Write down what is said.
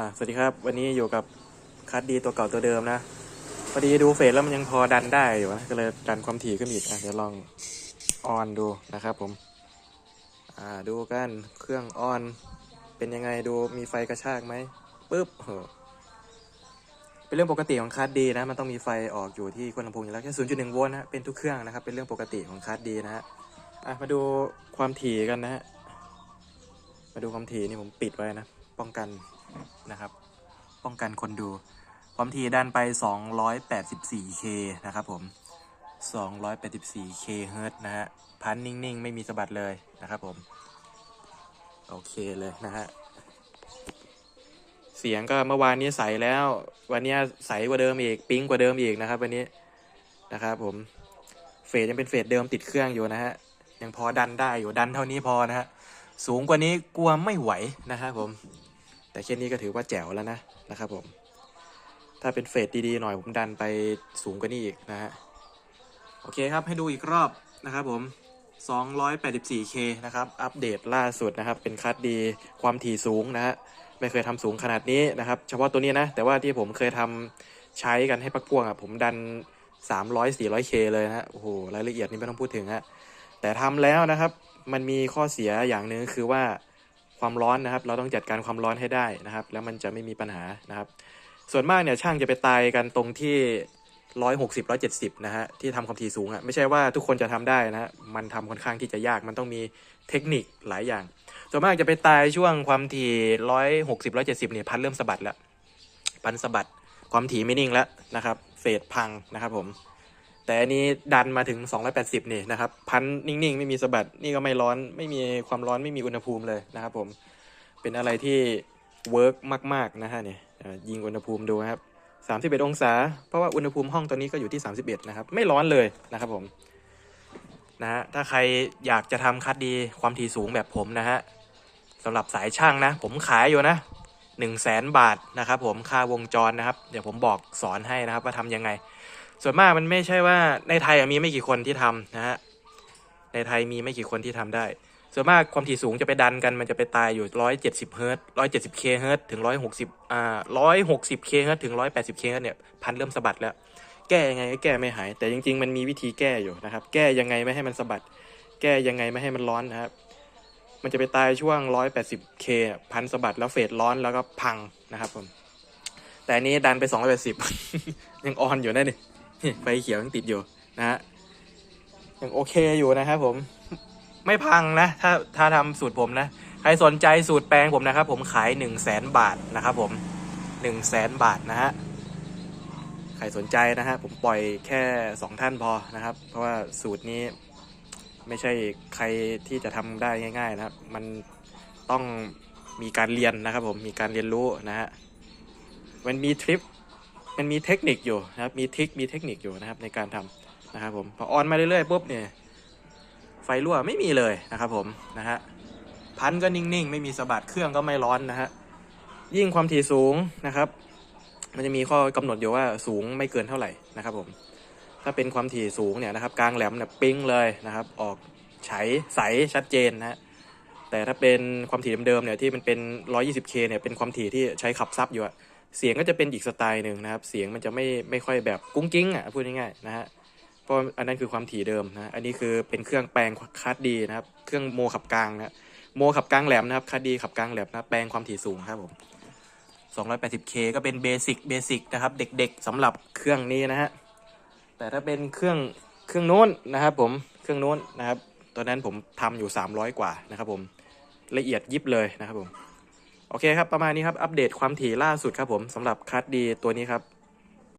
อ่าสวัสดีครับวันนี้อยู่กับคัดดีตัวเก่าตัวเดิมนะพอดีดูเฟซแล้วมันยังพอดันได้อยู่นะก็เลยดันความถี่ขึ้นอีกอะเดี๋ยวลองออนดูนะครับผมอ่าดูกันเครื่องออน เป็นยังไงดูมีไฟกระชากไหมปึ๊บโหเป็นเรื่องปกติของคัดดีนะมันต้องมีไฟออกอยู่ที่ขั้วลำโพงอยู่แล้วแค่0.1โวลต์นะเป็นทุกเครื่องนะครับเป็นเรื่องปกติของคัดดีนะฮะอะมาดูความถี่กันนะฮะมาดูความถี่นี่ผมปิดไว้นะป้องกัน นะครับ ป้องกันคนดู ความถี่ดันไป 284K นะครับผม 284K เฮิรตนะฮะ พันนิ่ง ๆ ไม่มีสะบัดเลยนะครับผม โอเคเลยนะฮะ เสียงก็เมื่อวานนี้ใสแล้ว วันนี้ใสกว่าเดิมอีก ปิ๊งกว่าเดิมอีกนะครับ วันนี้นะครับผม เฟสยังเป็นเฟสเดิมติดเครื่องอยู่นะฮะ ยังพอดันได้อยู่ดันเท่านี้พอนะฮะ สูงกว่านี้กลัวไม่ไหวนะครับผม แต่แค่นี้ก็ถือว่าแจ๋วแล้วนะนะครับผม ถ้าเป็นเฟสดีๆหน่อยผมดันไปสูงกว่านี้อีกนะฮะ โอเคครับให้ดูอีกรอบนะครับผม 284K นะครับ อัปเดตล่าสุดนะครับ เป็นคัดดีความถี่สูงนะฮะ ไม่เคยทำสูงขนาดนี้นะครับ เฉพาะตัวนี้นะ แต่ว่าที่ผมเคยทำใช้กันให้ปักพวงอะผมดัน 300 400K เลยนะฮะ โอ้โห รายละเอียดนี่ไม่ต้องพูดถึงฮะ แต่ทำแล้วนะครับ มันมีข้อเสียอย่างหนึ่งคือว่า ความร้อนนะครับ เราต้องจัดการความร้อนให้ได้นะครับ แล้วมันจะไม่มีปัญหานะครับ ส่วนมากเนี่ยช่างจะไปตายกันตรงที่160 170นะฮะที่ทำความถี่สูงอะ่ะไม่ใช่ว่าทุกคนจะทำได้นะฮะมันทำค่อนข้างที่จะยากมันต้องมีเทคนิคหลายอย่าง ส่วนมากจะไปตายช่วงความถี่160 170เจ็ดสิบเนี่ยพันเริ่มสะบัดแล้ว พันสะบัดความถี่ไม่นิ่งแล้วนะครับเฟดพังนะครับผม แต่อันนี้ดันมาถึง 280 นี่นะครับ พันนิ่งๆ ไม่มีสะบัด นี่ก็ไม่ร้อน ไม่มีความร้อน ไม่มีอุณหภูมิเลยนะครับผม เป็นอะไรที่เวิร์กมากๆนะฮะเนี่ยยิงอุณหภูมิดูนะครับ 31 องศา เพราะว่าอุณหภูมิห้องตัวนี้ก็อยู่ที่ 31 นะครับ ไม่ร้อนเลยนะครับผม นะฮะ ถ้าใครอยากจะทำคัดดีความถี่สูงแบบผมนะฮะสำหรับสายช่างนะ ผมขายอยู่นะ1 0 0 0 0แสนบาทนะครับผม ค่าวงจรนะครับ เดี๋ยวผมบอกสอนให้นะครับว่าทำยังไง ส่วนมากมันไม่ใช่ว่าในไทยมีไม่กี่คนที่ทำนะฮะในไทยมีไม่กี่คนที่ทำได้ ส่วนมากความถี่สูงจะไปดันกันมันจะไปตายอยู่ 170เฮิร์ตซ์170เคเฮิร์ตถึง 160อ่า160เคเฮิร์ตถึง 180เคเฮิร์ตเนี่ยพันเริ่มสะบัดแล้ว แก้ยังไงก็แก้ไม่หาย แต่จริง ๆ มันมีวิธีแก้อยู่นะครับ แก้ยังไงไม่ให้มันสะบัด แก้ยังไงไม่ให้มันร้อนนะครับ มันจะไปตายช่วง 180เคพันสะบัดแล้วเฟดร้อนแล้วก็พังนะครับผม แต่อันนี้ดันไป 280 ยังออนอยู่นะนี่นี่ ไฟเขียวยังติดอยู่นะฮะยังโอเคอยู่นะครับผม ไม่พังนะ ถ้าถ้าทำสูตรผมนะ ใครสนใจสูตรแปลงผมนะครับ ผมขาย1 0 0 0 0แสนบาทนะครับผม1 0 0 0 0แสนบาทนะฮะใครสนใจนะฮะผมปล่อยแค่2ท่านพอนะครับ เพราะว่าสูตรนี้ไม่ใช่ใครที่จะทำได้ง่าย ๆ นะครับ มันต้องมีการเรียนนะครับผมมีการเรียนรู้นะฮะมันมีทริป มันมีเทคนิคอยู่นะครับ มีทิค มีเทคนิคอยู่นะครับในการทำนะครับผมพอออนมาเรื่อยๆปุ๊บเนี่ยไฟรั่วไม่มีเลยนะครับผมนะฮะพันก็นิ่งๆ ไม่มีสะบัดเครื่องก็ไม่ร้อนนะฮะยิ่งความถี่สูงนะครับ มันจะมีข้อกำหนดอยู่ว่าสูงไม่เกินเท่าไหร่นะครับผมถ้าเป็นความถี่สูงเนี่ยนะครับกลางแหลมเนี่ยปิ้งเลยนะครับ ออกใช้ใสชัดเจนนะฮะแต่ถ้าเป็นความถี่เดิมๆเนี่ยที่มันเป็น 120K เนี่ยเป็นความถี่ที่ใช้ขับซับอยู่อะ เสียงก็จะเป็นอีกสไตล์หนึ่งนะครับ เสียงมันจะไม่ไม่ค่อยแบบกุ้งกิ้งอะพูดง่ายๆนะฮะเพราะอันนั้นคือความถี่เดิมนะอันนี้คือเป็นเครื่องแปลงคัดดีนะครับ เครื่องโมขับกลางนะโมขับกลางแหลมนะครับคัดดีขับกลางแหลมนะแปลงความถี่สูงครับผม 280K ก็เป็นเบสิกเบสิกนะครับ เด็กๆสำหรับเครื่องนี้นะฮะแต่ถ้าเป็นเครื่องเครื่องโน้นนะครับ ผมเครื่องโน้นนะครับ ตอนนั้นผมทำอยู่ 300 กว่านะครับผมละเอียดยิบเลยนะครับผม โอเคครับ ประมาณนี้ครับ อัปเดตความถี่ล่าสุดครับผมสำหรับคัดดีตัวนี้ครับ